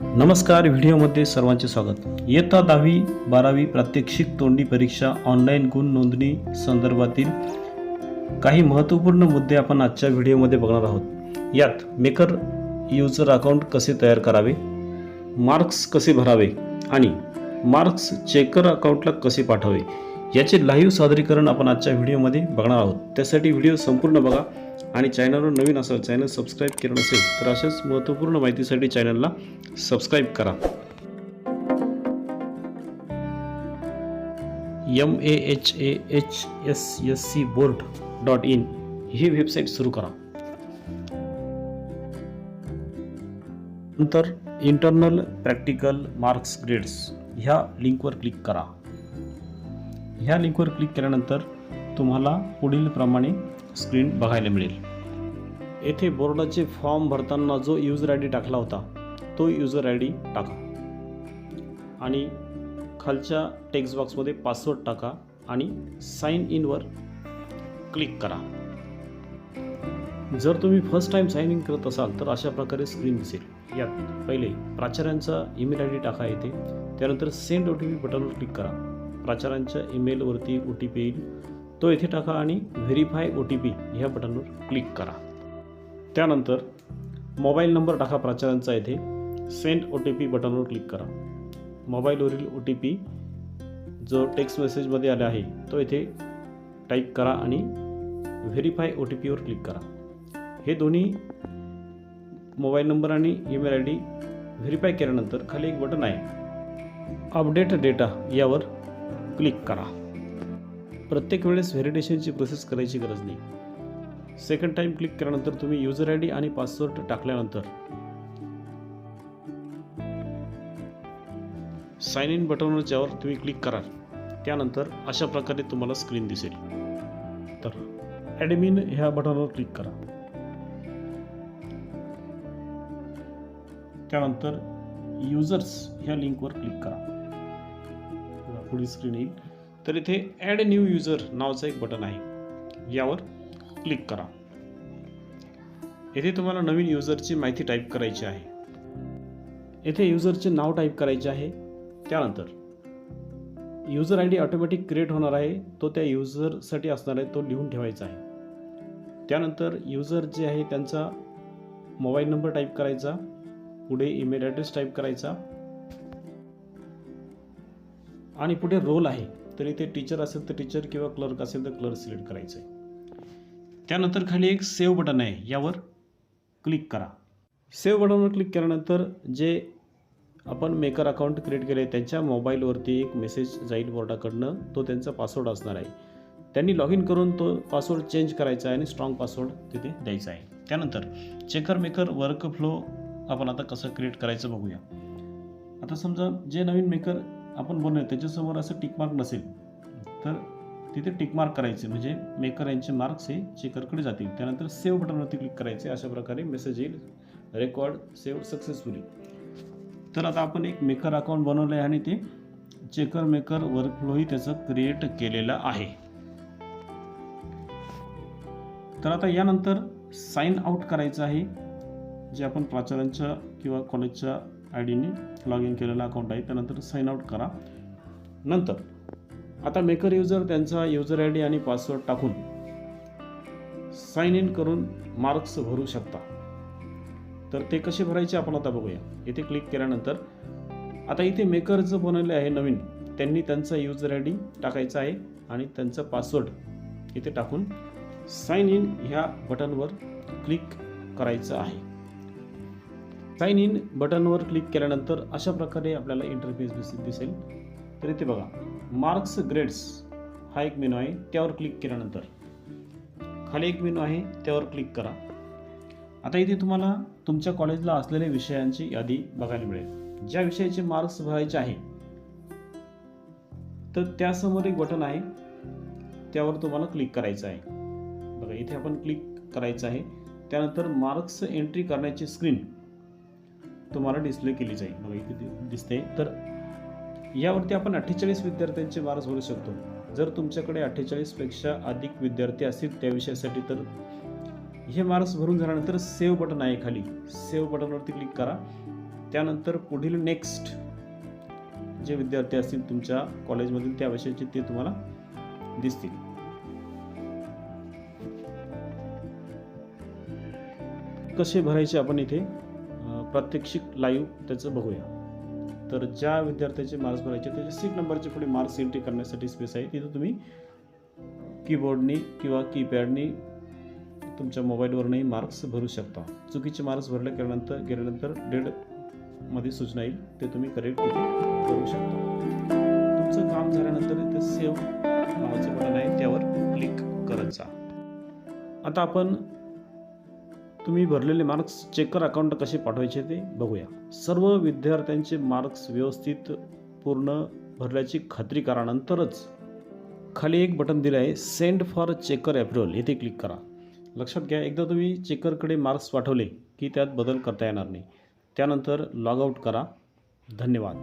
नमस्कार व्हिडिओमध्ये सर्वांचे स्वागत. इयत्ता दहावी बारावी प्रात्यक्षिक तोंडी परीक्षा ऑनलाईन गुण नोंदणी संदर्भातील काही महत्त्वपूर्ण मुद्दे आपण आजच्या व्हिडिओमध्ये बघणार आहोत. यात मेकर युजर अकाउंट कसे तयार करावे मार्क्स कसे भरावे आणि मार्क्स चेकर अकाउंटला कसे पाठवावे याचे लाईव्ह सादरीकरण आपण आजच्या व्हिडिओमध्ये बघणार आहोत. त्यासाठी व्हिडिओ संपूर्ण बघा. आणि चॅनलवर नवीन असाल चॅनल सबस्क्राईब केलं नसेल तर अशाच महत्त्वपूर्ण माहितीसाठी चॅनलला सबस्क्राईब करा. M A H A H S S C board dot in he website सुरू करा. नंतर इंटरनल प्रॅक्टिकल मार्क्स ग्रेड्स ह्या लिंकवर क्लिक करा. ह्या लिंकवर क्लिक केल्यानंतर तुम्हाला पुढील प्रमाणे स्क्रीन बघायला मिळेल. येथे बोर्डाचे फॉर्म भरताना जो युजर आय डी टाकला होता तो युजर आय डी टाका. आणि खालच्या टेक्स्ट बॉक्समध्ये पासवर्ड टाका आणि साइन इनवर क्लिक करा. जर तुम्ही फर्स्ट टाईम साइन इन करत असाल तर अशा प्रकारे स्क्रीन दिसेल. यात पहिले प्राचार्यांचा ईमेल आय डी टाका येते त्यानंतर सेंड ओ टी पी बटनवर क्लिक करा. प्राचार्यांच्या ईमेलवरती ओ टी पी येईल. तो येथे टाका आणि व्हेरीफाय ओ टी पी ह्या बटनवर क्लिक करा. त्यानंतर मोबाईल नंबर टाका प्राचार्यांचा येथे. सेंड ओ टी पी बटनवर क्लिक करा. मोबाईलवरील ओ टी पी जो टेक्स्ट मेसेजमध्ये आला आहे तो येथे टाईप करा आणि व्हेरीफाय ओ टी पीवर क्लिक करा. हे दोन्ही मोबाईल नंबर आणि ईमेल आय डी व्हेरीफाय केल्यानंतर खाली एक बटन आहे. अपडेट डेटा यावर क्लिक करा. प्रत्येक वेळेस व्हेरिडेशनची प्रोसेस करायची गरज नाही. सेकंड टाईम क्लिक केल्यानंतर तुम्ही युजर आय डी आणि पासवर्ड टाकल्यानंतर साइन इन बटनवर ज्यावर तुम्ही क्लिक कराल त्यानंतर अशा प्रकारे तुम्हाला स्क्रीन दिसेल. तर ॲडमिन ह्या बटनवर क्लिक करा. त्यानंतर युजर्स ह्या लिंकवर क्लिक करा. पुढील स्क्रीन येईल. तर इथे ॲड न्यू युजर नावाचं एक बटन आहे. यावर क्लिक करा. येथे तुम्हाला नवीन युजरची माहिती टाईप करायची आहे. येथे युजरचे नाव टाईप करायचे आहे. त्यानंतर user I D automatic create होणार आहे. तो त्या युजरसाठी असणार आहे. तो लिहून ठेवायचा आहे. त्यानंतर युजर जे आहे त्यांचा मोबाईल नंबर टाईप करायचा. पुढे ईमेल ॲड्रेस टाईप करायचा. आणि पुढे रोल आहे. तर इथे टीचर असेल तर टीचर किंवा क्लर्क असेल तर क्लर्क सिलेक्ट करायचं आहे त्यानंतर खाली एक सेव्ह बटन आहे. यावर क्लिक करा. सेव्ह बटनवर क्लिक केल्यानंतर जे आपण मेकर अकाउंट क्रिएट केले त्यांच्या मोबाईलवरती एक मेसेज जाईल बोर्डाकडनं. तो त्यांचा पासवर्ड असणार आहे. त्यांनी लॉग इन करून तो पासवर्ड चेंज करायचा आहे आणि स्ट्रॉंग पासवर्ड तिथे द्यायचा आहे. त्यानंतर चेकर मेकर वर्क फ्लो आपण आता कसं क्रिएट करायचं बघूया. आता समजा जे नवीन मेकर आपण बनवूया. त्याच्यासमोर असं टिकमार्क नसेल तर तिथे टिकमार्क करायचे. म्हणजे मेकर यांचे मार्क्स हे चेकरकडे जातील. त्यानंतर सेव्ह बटनवरती क्लिक करायचे. अशा प्रकारे मेसेज येईल. रेकॉर्ड सेव्ह सक्सेसफुली तर आता आपण एक मेकर अकाउंट बनवलं आहे आणि ते चेकर मेकर वर्कफ्लोही त्याचं क्रिएट केलेलं आहे. तर आता यानंतर साईन आउट करायचं आहे. जे आपण प्राचार्यांच्या किंवा कॉलेजच्या आय डीने लॉग इन केलेलं अकाउंट आहे त्यानंतर साइन आउट करा. नंतर आता मेकर युजर त्यांचा युजर आय डी आणि पासवर्ड टाकून साइन इन करून मार्क्स भरू शकता. तर ते कसे भरायचे आपण आता बघूया. इथे क्लिक केल्यानंतर आता इथे मेकर जो बनवले आहे नवीन. त्यांनी त्यांचा युजर आय डी टाकायचा आहे आणि त्यांचा पासवर्ड इथे टाकून साइन इन ह्या बटनवर क्लिक करायचं आहे. साईन इन बटनवर क्लिक केल्यानंतर अशा प्रकारे आपल्याला इंटरफेस दिस दिसेल. तर इथे बघा मार्क्स ग्रेड्स हा एक मेनू आहे त्यावर क्लिक केल्यानंतर. खाली एक मेनू आहे त्यावर क्लिक करा. आता इथे तुम्हाला तुमच्या कॉलेजला असलेल्या विषयांची यादी बघायला मिळेल. ज्या विषयाचे मार्क्स भरायचे आहे तर त्यासमोर एक बटन आहे त्यावर तुम्हाला क्लिक करायचं आहे. बघा इथे आपण क्लिक करायचं आहे. त्यानंतर मार्क्स एंट्री करण्याची स्क्रीन तुम्हाला डिस्प्ले केली जाईल. बघा इथे दिसते तर यावरती आपण अठ्ठेचाळीस विद्यार्थ्यांचे मार्क्स भरू शकतो. जर तुमच्याकडे अठ्ठेचाळीसपेक्षा अधिक विद्यार्थी असतील त्या विषयासाठी तर हे मार्क्स भरून झाल्यानंतर सेव्ह बटन आहे खाली. सेव्ह बटनवरती क्लिक करा. त्यानंतर पुढील नेक्स्ट जे विद्यार्थी असतील तुमच्या कॉलेजमधील त्या विषयाचे ते तुम्हाला दिसतील. कसे भरायचे आपण इथे? प्रात्यक्षिक लाईव्ह त्याचं बघूया. तर ज्या विद्यार्थ्याचे मार्क्स भरायचे त्याच्या सीट नंबरचे पुढे मार्क्स एंट्री करण्यासाठी स्पेस आहे. तिथं तुम्ही कीबोर्डनी किंवा कीपॅडनी तुमच्या मोबाईलवरूनही मार्क्स भरू शकता. चुकीचे मार्क्स भरले गेल्यानंतर गेल्यानंतर डेडमध्ये सूचना येईल. ते तुम्ही करेक्ट तिथे करू शकता. तुमचं काम झाल्यानंतर इथे सेव्ह नावाचं बटन आहे. त्यावर क्लिक करत जा आता आपण तुम्ही भरलेले मार्क्स चेकर अकाउंट कसे पाठवायचे ते बघूया. सर्व विद्यार्थ्यांचे मार्क्स व्यवस्थित पूर्ण भरल्याची खात्री करा नंतरच खाली एक बटन दिलं आहे सेंड फॉर चेकर अप्रुव्हल येथे क्लिक करा. लक्षात घ्या एकदा तुम्ही चेकरकडे मार्क्स पाठवले की त्यात बदल करता येणार नाही. त्यानंतर लॉग आऊट करा. धन्यवाद.